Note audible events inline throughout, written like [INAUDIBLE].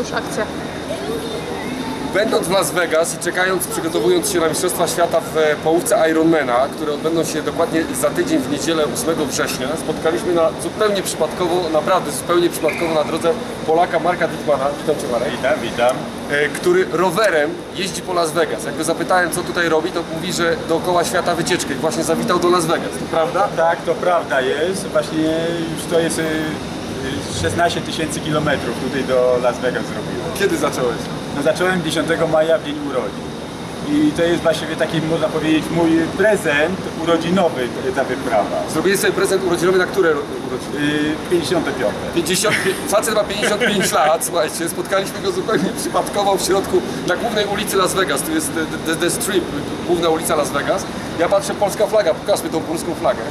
Już akcja. Będąc w Las Vegas i czekając, przygotowując się na Mistrzostwa Świata w e, połówce Ironmana, które odbędą się dokładnie za tydzień w niedzielę 8 września, spotkaliśmy na zupełnie przypadkowo, naprawdę zupełnie przypadkowo na drodze Polaka Marka Dittmana, witam Cię Marek, Witam, witam. e, który rowerem jeździ po Las Vegas. Jak go zapytałem, co tutaj robi, to mówi, że dookoła świata wycieczkę i właśnie zawitał do Las Vegas, to prawda? Tak, to prawda jest. Właśnie już to jest y, 16 tysięcy kilometrów tutaj do Las Vegas zrobiłem. Kiedy zacząłeś? No, zacząłem 10 maja w dzień urodzin. I to jest właściwie taki, można powiedzieć, mój prezent urodzinowy, ta wyprawa. Zrobiłeś sobie prezent urodzinowy na które ro- urodziny? Y, 55. 50, facet ma 55 [LAUGHS] lat, słuchajcie, spotkaliśmy go zupełnie przypadkowo w środku, na głównej ulicy Las Vegas, tu jest the, the, the Strip, główna ulica Las Vegas. Ja patrzę, polska flaga, pokażmy tą polską flagę.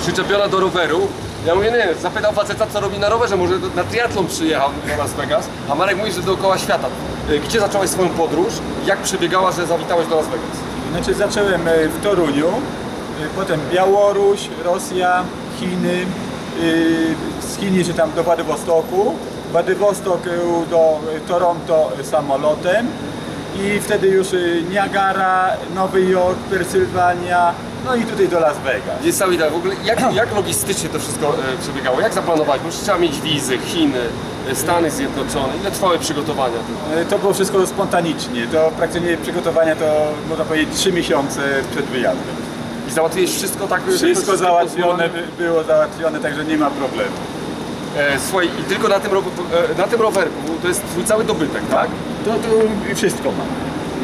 Przyczepiona do roweru. Ja mówię, nie, zapytał faceta, co robi na rowerze, może na triatlon przyjechał do Las Vegas, a Marek mówi, że dookoła świata. Y, Gdzie zacząłeś swoją podróż? Jak przebiegała, że zawitałeś do Las Vegas? Znaczy zacząłem y, w Toruniu, y, potem Białoruś, Rosja, Chiny, z Chin jeszcze tam do Władywostoku, Władywostok do Toronto samolotem i wtedy już Niagara, Nowy Jork, Pensylwania, no i tutaj do Las Vegas. Niesamowite. W ogóle jak, [CLEARS THROAT] jak logistycznie to wszystko e, przebiegało? Jak zaplanowałeś? Bo trzeba mieć wizy, Chiny, e, Stany Zjednoczone. Ile trwały przygotowania? Y, To było wszystko spontanicznie, to praktycznie przygotowania to można powiedzieć 3 miesiące przed wyjazdem. I załatwiłeś wszystko tak, że to Wszystko załatwione pozwolone? by- było załatwione, także nie ma problemu. E, słuchaj, i tylko na tym, ro- e, na tym rowerku, to jest twój cały dobytek, tak? To tu wszystko mam.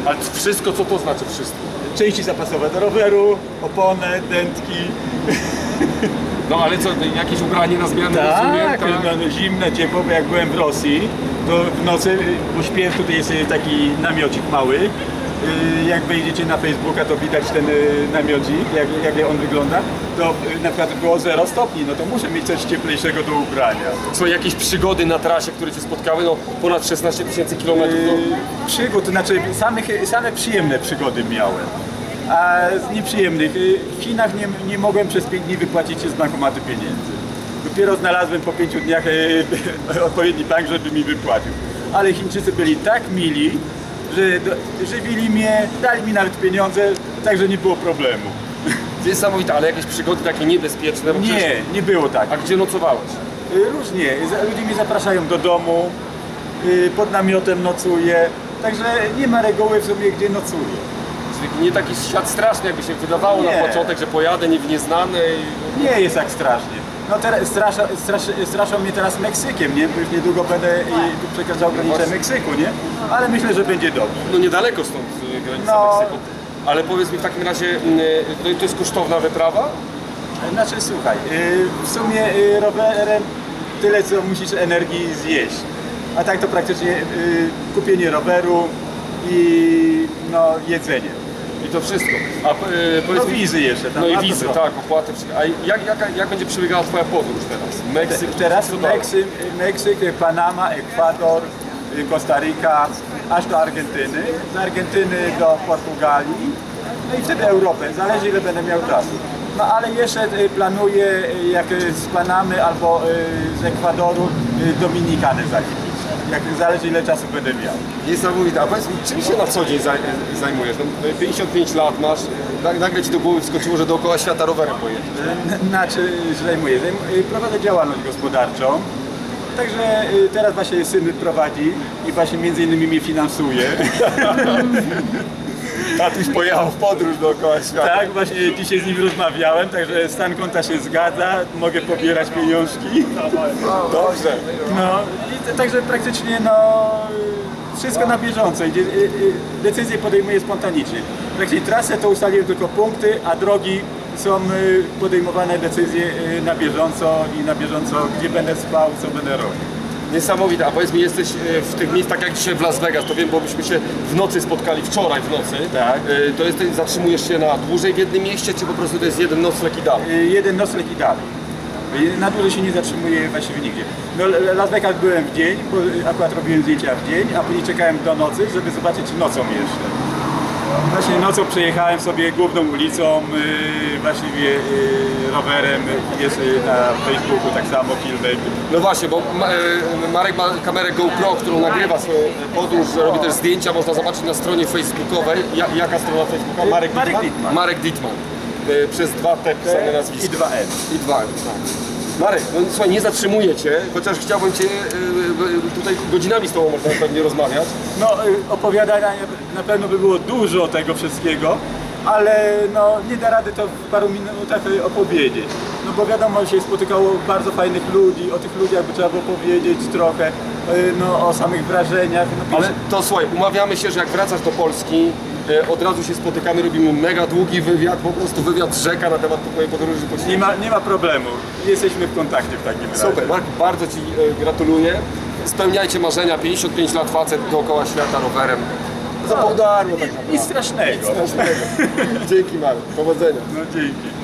Ale wszystko, co to znaczy wszystko? części zapasowe do roweru, opony, dętki. No ale co, jakieś ubranie na zmianę rozumiem, Tak, no, zimne, ciepło, bo jak byłem w Rosji, to w nocy, bo śpię, tutaj jest taki namiocik mały. Y, Jak wejdziecie na Facebooka, to widać ten y, namiocik, jak, jak on wygląda. To y, na przykład było 0 stopni, no to muszę mieć coś cieplejszego do ubrania. Słuchaj, jakieś przygody na trasie, które Cię spotkały? No ponad 16 tysięcy kilometrów. No. Y, Przygód, to znaczy samych, same przyjemne przygody miałem. A z nieprzyjemnych, w Chinach nie, nie mogłem przez 5 dni wypłacić się z bankomatu pieniędzy. Dopiero znalazłem po 5 dniach [LAUGHS] odpowiedni bank, żeby mi wypłacił. Ale Chińczycy byli tak mili, że do, żywili mnie, dali mi nawet pieniądze, także nie było problemu. Niesamowite, ale jakieś przygody takie niebezpieczne? Bo przecież- Nie, nie było tak. A gdzie nocowałeś? Y, Różnie. Za- Ludzie mnie zapraszają do domu, y, pod namiotem nocuję, także nie ma reguły w sumie, gdzie nocuję. Nie taki świat straszny, jakby się wydawało Nie. na początek, że pojadę nie w nieznane i... Nie jest tak strasznie. No teraz strasza, strasz, straszą mnie teraz Meksykiem, nie? Bo już niedługo będę i przekraczał granicę właśnie. Meksyku, nie? Ale myślę, że będzie dobrze. No niedaleko stąd y, granica No. Meksyku. Ale powiedz mi w takim razie, y, to, to jest kosztowna wyprawa? Znaczy słuchaj, y, w sumie y, rowerem tyle co musisz energii zjeść. A tak to praktycznie y, kupienie roweru i no, jedzenie. I to wszystko. A y, powiedz No mi, wizy jeszcze tam. No a i to wizy, tak, opłaty. wszystko. A jak, jak, jak będzie przebiegała Twoja podróż teraz? Meksyk? Teraz co dalej? Meksyk, Meksyk, Panama, Ekwador, y, Kostaryka, aż do Argentyny. Z Argentyny do Portugalii, no i wtedy Europę. Zależy ile będę miał czasu. No ale jeszcze y, planuję, y, jak y, z Panamy albo y, z Ekwadoru, y, Dominikanę zaliczyć. Jak zależy ile czasu będę miał. Niesamowite. A powiedz mi, czym się na co dzień zaj- zajmujesz? No, 55 lat masz, nagle Ci do głowy wskoczyło, że dookoła świata rowerem pojedziesz. Y, Znaczy zajmuję? Zajm- y, Prowadzę działalność gospodarczą. Także y, teraz właśnie syn prowadzi i właśnie między innymi mnie finansuje. [LAUGHS] Tatuś pojechał w podróż dookoła świata. Tak, właśnie dzisiaj z nim rozmawiałem, także stan konta się zgadza, mogę pobierać pieniążki. Dobrze. No i także praktycznie no wszystko na bieżąco. Y, y, decyzje podejmuję spontanicznie. Praktycznie trasę to ustaliłem tylko punkty, a drogi są y, podejmowane decyzje y, na bieżąco i na bieżąco, gdzie będę spał, co będę robił. Niesamowite. A powiedz mi, jesteś y, w tych miejscach, tak jak dzisiaj w Las Vegas, to wiem, bo myśmy się w nocy spotkali, wczoraj w nocy. Tak. Y, To jest, zatrzymujesz się na dłużej w jednym mieście, czy po prostu to jest jeden nocleg i dalej? Y, jeden nocleg i dalej. Na dłużej się nie zatrzymuję właściwie nigdzie. No, Las Vegas byłem w dzień, bo akurat robiłem zdjęcia w dzień, a później czekałem do nocy, żeby zobaczyć nocą jeszcze. Właśnie nocą przejechałem sobie główną ulicą, y, właściwie y, rowerem, jest y, na Facebooku tak samo filmek. No właśnie, bo Ma- e, Marek ma kamerę GoPro, którą nagrywa swoją podróż, robi też zdjęcia, można zobaczyć na stronie facebookowej. Ja, jaka strona Facebooka? Marek? Dittman. Marek Dittman. E, Przez dwa T pisane nazwisko. I 2N. I dwa. tak. Marek, no słuchaj, nie zatrzymuję Cię, chociaż chciałbym Cię, e, e, tutaj godzinami z Tobą można pewnie rozmawiać. No y, opowiadania na pewno by było dużo tego wszystkiego, ale no nie da rady to w paru minutach y, opowiedzieć. No bo wiadomo, się spotykało bardzo fajnych ludzi, o tych ludziach by trzeba było powiedzieć trochę, y, no o samych wrażeniach. No, Ale to słuchaj, umawiamy się, że jak wracasz do Polski, od razu się spotykamy, robimy mega długi wywiad, po prostu wywiad rzeka na temat Twojej podróży po nie, ma, nie ma problemu, jesteśmy w kontakcie w takim razie. Super, Marku, bardzo Ci e, gratuluję. Spełniajcie marzenia, 55 lat facet dookoła świata rowerem. Za pół darmo tak Nic naprawdę. strasznego. [LAUGHS] Dzięki Marek, powodzenia. No dzięki.